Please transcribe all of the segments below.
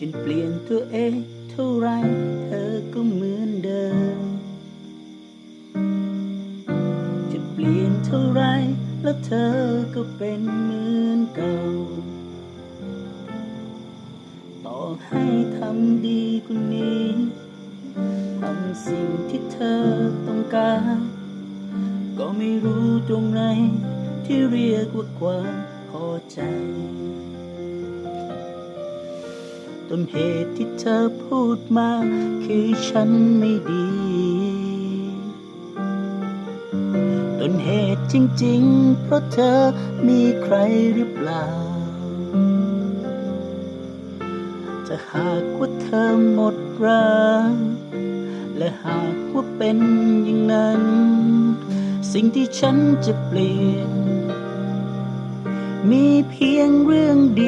ฉันเปลี่ยนตัวเองเท่าไรเธอก็เหมือนเดิม จะเปลี่ยนเท่าไรแล้วเธอก็เป็นเหมือนเก่า ต่อให้ทำดีกว่านี้ทำสิ่งที่เธอต้องการ ก็ไม่รู้ตรงไหนที่เรียกว่าความพอใจ ต้นเหตุที่เธอพูดมา คือฉันไม่ดี ต้นเหตุจริงๆ เพราะเธอมีใครหรือเปล่า จะหากว่าเธอหมดรักและหากว่าเป็นอย่างนั้น สิ่งที่ฉันจะเปลี่ยน มีเพียงเรื่องเดียว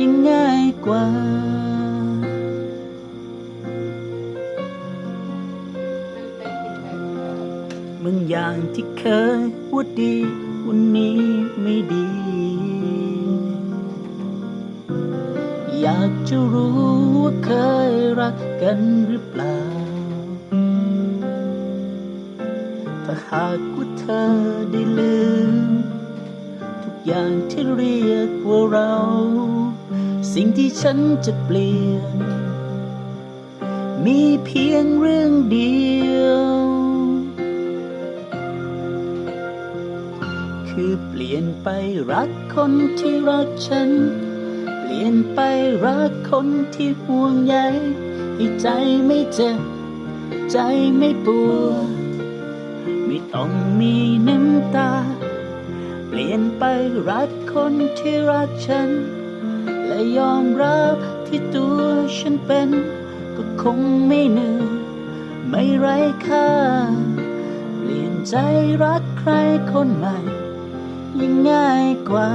ยิ่งง่ายกว่าบางอย่างที่เคยว่าดี วันนี้ไม่ดี อยากจะรู้ว่าเคยรักกันหรือเปล่า ถ้าหากว่าเธอได้ลืม อย่างที่เรียกว่าเรา สิ่งที่ฉันจะเปลี่ยน มีเพียงเรื่องเดียว คือเปลี่ยนไปรักคนที่รักฉัน เปลี่ยนไปรักคนที่ห่วงใยให้ใจไม่เจ็บ ใจไม่ปวดไม่ต้องมีน้ำตา ลี่ยนไปรักคนที่รักฉัน และยอมรับที่ตัวฉันเป็น ก็คงไม่เหนื่อยไม่ไร้ค่า เปลี่ยนใจรักใครคนใหม่ยิ่งง่ายกว่า